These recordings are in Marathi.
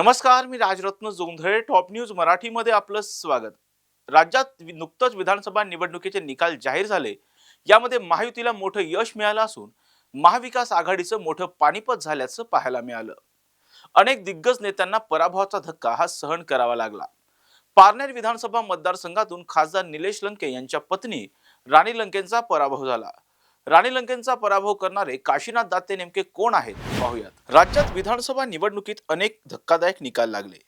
नमस्कार मी राजरत्न जोंधळे टॉप न्यूज मराठीमध्ये आपलं स्वागत. राज्यात नुकतंच विधानसभा निवडणुकीचे निकाल जाहीर झाले. यामध्ये महायुतीला मोठं यश मिळालं असून महाविकास आघाडीचं मोठं पानिपत झाल्याचं पाहायला मिळालं. अनेक दिग्गज नेत्यांना पराभवाचा धक्का हा सहन करावा लागला. पारनेर विधानसभा मतदारसंघातून खासदार निलेश लंके यांच्या पत्नी राणी लंकेंचा पराभव झाला. राणी लंकेंचा पराभव करणारे काशीनाथ दाते नेमके कोण आहेत पाहूयात. राज्यात विधानसभा निवडणुकीत अनेक धक्कादायक निकाल लागले.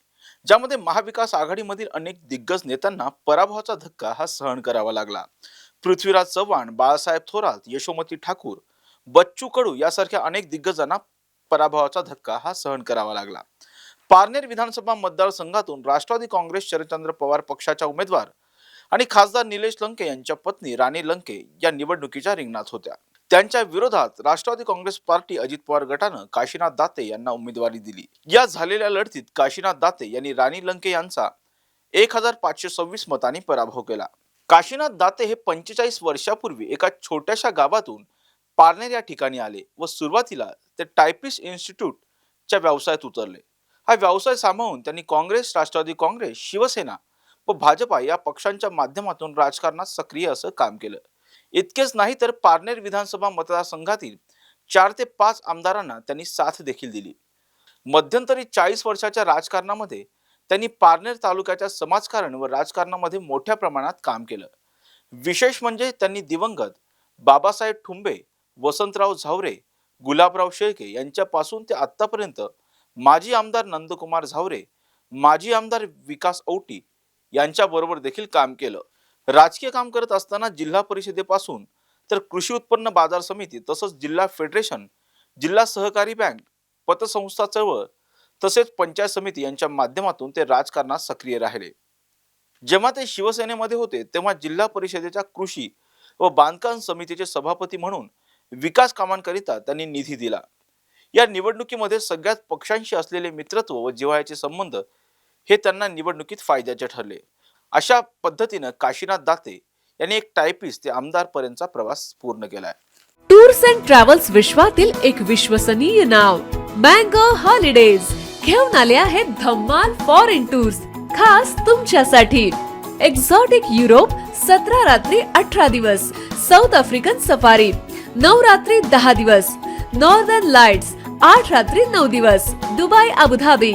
ज्यामध्ये महाविकास आघाडीमधील अनेक दिग्गज नेत्यांना पराभवाचा धक्का हा सहन करावा लागला. पृथ्वीराज चव्हाण बाळासाहेब थोरात यशोमती ठाकूर बच्चू कडू यासारख्या अनेक दिग्गजांना पराभवाचा धक्का हा सहन करावा लागला. पारनेर विधानसभा मतदारसंघातून राष्ट्रवादी काँग्रेस शरदचंद्र पवार पक्षाच्या उमेदवार आणि खासदार निलेश लंके यांच्या पत्नी राणी लंके या निवडणुकीच्या रिंगणात होत्या. त्यांच्या विरोधात राष्ट्रवादी काँग्रेस पार्टी अजित पवार गटानं काशीनाथ दाते यांना उमेदवारी दिली. या झालेल्या लढतीत काशीनाथ दाते यांनी राणी लंके यांचा एक हजार पाचशे सव्वीस मतांनी पराभव केला. काशीनाथ दाते हे पंचेचाळीस वर्षापूर्वी एका छोट्याशा गावातून पारनेर या ठिकाणी आले व सुरुवातीला ते टायपिस्ट इन्स्टिट्यूटच्या व्यवसायात उतरले. हा व्यवसाय सांभाळून त्यांनी काँग्रेस राष्ट्रवादी काँग्रेस शिवसेना व भाजपा या पक्षांच्या माध्यमातून राजकारणात सक्रिय असं काम केलं. इतकेच नाही तर पारनेर विधानसभा मतदारसंघातील चार ते पाच आमदारांना त्यांनी साथ देखील दिली. मध्यंतरी चाळीस वर्षाच्या राजकारणामध्ये त्यांनी पारनेर तालुक्याच्या समाजकारण व राजकारणामध्ये मोठ्या प्रमाणात काम केलं. विशेष म्हणजे त्यांनी दिवंगत बाबासाहेब ठुंबे वसंतराव झावरे गुलाबराव शेळके यांच्यापासून ते आत्तापर्यंत माजी आमदार नंदकुमार झावरे माजी आमदार विकास औटी यांच्याबरोबर देखील काम केलं. राजकीय काम करत असताना जिल्हा परिषदेपासून तर कृषी उत्पन्न बाजार समिती तसंच जिल्हा फेडरेशन जिल्हा सहकारी बँक पतसंस्था चळवळ तसेच पंचायत समिती यांच्या माध्यमातून ते राजकारणात सक्रिय राहिले. जेव्हा ते शिवसेनेमध्ये होते तेव्हा जिल्हा परिषदेच्या कृषी व बांधकाम समितीचे सभापती म्हणून विकास कामांकरिता त्यांनी निधी दिला. या निवडणुकीमध्ये सगळ्यात पक्षांशी असलेले मित्रत्व व जिव्हाळ्याचे संबंध हे त्यांना निवडणुकीत फायद्याचे ठरले. अशा पद्धतीनं काशीनाथ दाते यांनी एक टायपिस्ट ते आमदारपर्यंतचा प्रवास पूर्ण केलाय. टूर्स अँड ट्रॅव्हल्स विश्वातील एक विश्वसनीय नाव मँगो हॉलिडेज. घेऊन आले आहेत धम्माल फॉरेन टूर्स खास तुमच्यासाठी. एक्झॉटिक युरोप सतरा रात्री अठरा दिवस. साऊथ आफ्रिकन सफारी नऊ रात्री दहा दिवस. नॉर्दर्न लाइट्स आठ रात्री नऊ दिवस. Dubai Abu Dhabi.